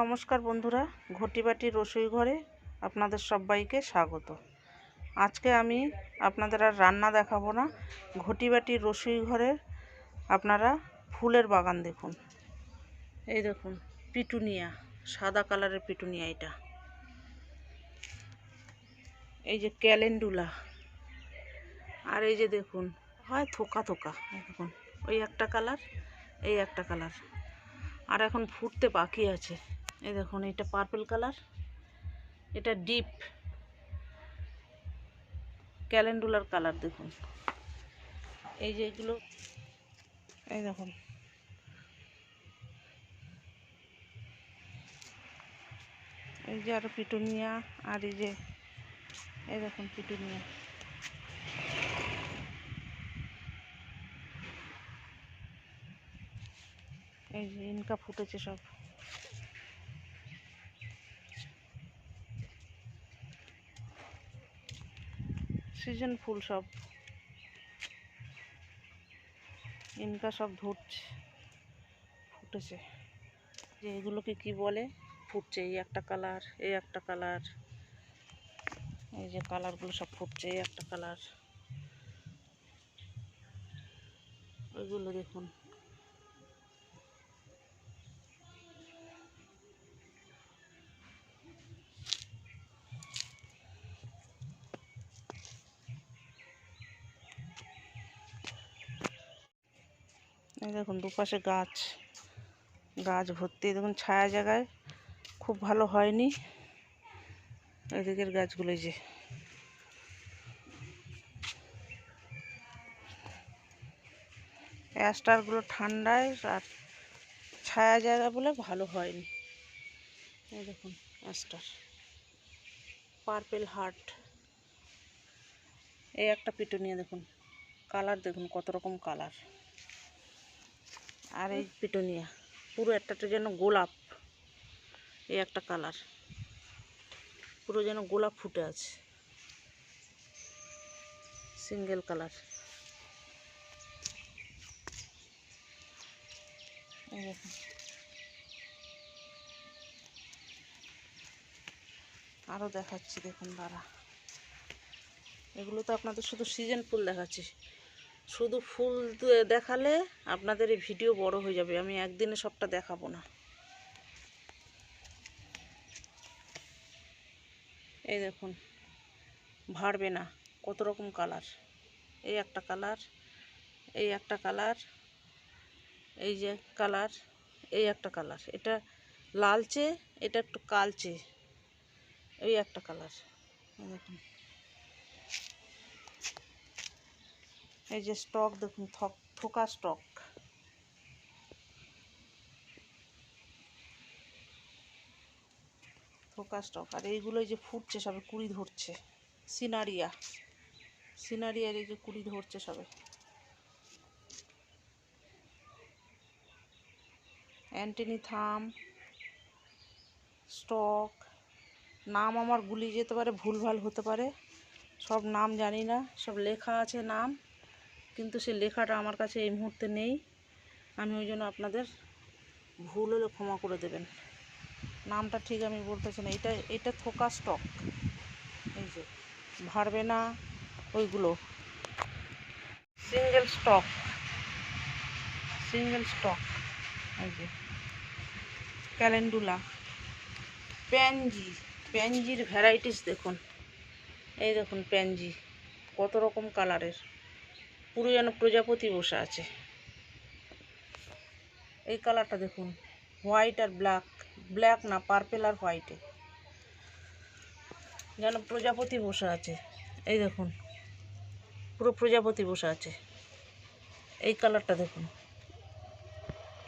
নমস্কার বন্ধুরা, ঘটিবাটি রসুই ঘরে আপনাদের সবাইকে স্বাগত। আজকে আমি আপনাদের আর রান্না দেখাবো না, ঘটিবাটি রসুই ঘরের আপনারা ফুলের বাগান দেখুন। এই দেখুন, পিটুনিয়া, সাদা কালারের পিটুনিয়া এটা। এই যে ক্যালেন্ডুলা, আর এই যে দেখুন, হয় থোকা থোকা দেখুন, ওই একটা কালার, এই একটা কালার, আর এখন ফুটতে বাকি আছে। এই দেখুন, এটা পার্পল কালার এটা ডিপ ক্যালেন্ডুলার কালার দেখুন। এই যে এগুলো, এই দেখুন। এই যে আরও পিটুনিয়া, আর এই যে, এই দেখুন পিটুনিয়া। এই যে ইনকা ফুটেছে সব। সিজন ফুল সব। ইনকা সব ধরছে, ফুটেছে। যে এগুলোকে কি বলে? ফুটছে, এই একটা কালার, এই একটা কালার। এই যে কালারগুলো সব ফুটছে, এই একটা কালার। ওইগুলো দেখুন। দেখুন দুপাশে গাছ গাছ ভর্তি, দেখুন ছায়া জায়গায়। খুব ভালো হয়নি। এদিকের গাছগুলো যে। অ্যাস্টারগুলো ঠান্ডায় আর ছায়া জায়গা বলে ভালো হয়নি। এই দেখুন অ্যাস্টার। Purple heart. এই একটা পিটুনিয়া দেখুন। কালার দেখুন কত রকম কালার। আর এই পিটুনিয়া। পুরো একটাটা যেন গোলাপ। এই একটা কালার। পুরো যেন গোলাপ ফুটে আছে। Single colour. আরও দেখাচ্ছি, দেখুন, দাঁড়া। এগুলো তো আপনাদের শুধু সিজন ফুল দেখাচ্ছি। শুধু ফুল দেখালে আপনাদের এই ভিডিও বড় হয়ে যাবে। আমি একদিনে সবটা দেখাবো না। এই দেখুন, ভাড়বে না, কত রকম কালার। এই একটা কালার, এই একটা কালার, এই যে কালার, এই একটা কালার। এটা লালচে, এটা একটু কালচে, এই একটা কালার। দেখুন। এই যে স্টক দেখুন থক স্টক। থোকা স্টক, আর এইগুলো যে ফুটছে সবে, কুড়ি ধরছে। সিনারিয়া। সিনারিয়ার এই যে কুড়ি ধরছে সবে। অ্যান্টনি, থাম। স্টক। নাম আমার গুলি যেতে পারে, ভুলভাল হতে পারে। সব নাম জানি না, সব লেখা আছে নাম। কিন্তু সে লেখাটা আমার কাছে এই মুহূর্তে নেই। আমি ওই জন্য আপনাদের ভুল হলে ক্ষমা করে দেবেন। নামটা ঠিক আমি বলতেছি না। এটা এটা থোকা স্টক এই যে ভাড়বে না ওইগুলো। সিঙ্গেল স্টক সিঙ্গেল স্টক এই যে ক্যালেন্ডুলা প্যানজি প্যানজির ভ্যারাইটিস দেখুন। এই দেখুন প্যানজি কত রকম কালারের পুরো যেন প্রজাপতি বসে আছে। এই কালারটা দেখুন, হোয়াইট আর ব্ল্যাক ব্ল্যাক না পার্পেল আর হোয়াইটে যেন প্রজাপতি বসে আছে। এই দেখুন, পুরো প্রজাপতি বসে আছে। এই কালারটা দেখুন,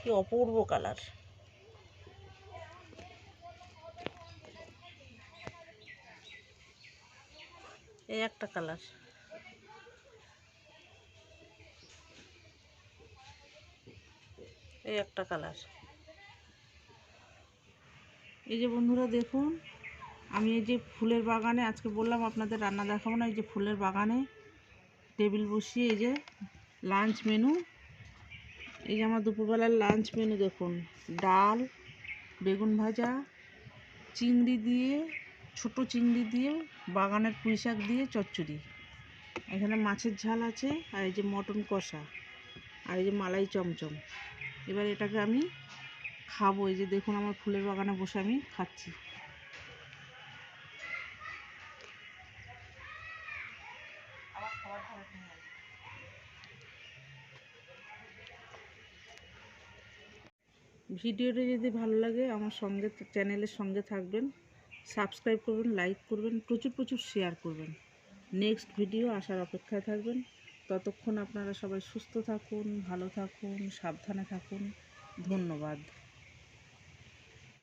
কি অপূর্ব কালার। এই একটা কালার। এই একটা কালার। এই যে বন্ধুরা দেখুন, আমি এই যে ফুলের বাগানে আজকে বললাম আপনাদের রান্না দেখাবো না, এই যে ফুলের বাগানে টেবিল বসিয়ে এই যে লাঞ্চ মেনু। এই যে আমার দুপুরবেলার লাঞ্চ মেনু দেখুন, ডাল, বেগুন ভাজা, চিংড়ি দিয়ে, ছোট চিংড়ি দিয়ে, বাগানের পুঁই শাক দিয়ে, চচ্চড়ি। এখানে মাছের ঝাল আছে, আর এই যে মটন কষা, আর এই যে মালাই চমচম। এবার এটাকে আমি খাব। এই যে দেখুন আমার ফুলের বাগানে বসে আমি খাচ্ছি। ভিডিওটা যদি ভালো লাগে, আমার সঙ্গে, চ্যানেলের সঙ্গে থাকবেন, সাবস্ক্রাইব করবেন, লাইক করবেন, প্রচুর প্রচুর শেয়ার করবেন। নেক্সট ভিডিও আসার অপেক্ষায় থাকবেন। ততক্ষণ আপনারা সবাই সুস্থ থাকুন ভালো থাকুন সাবধানে থাকুন। ধন্যবাদ।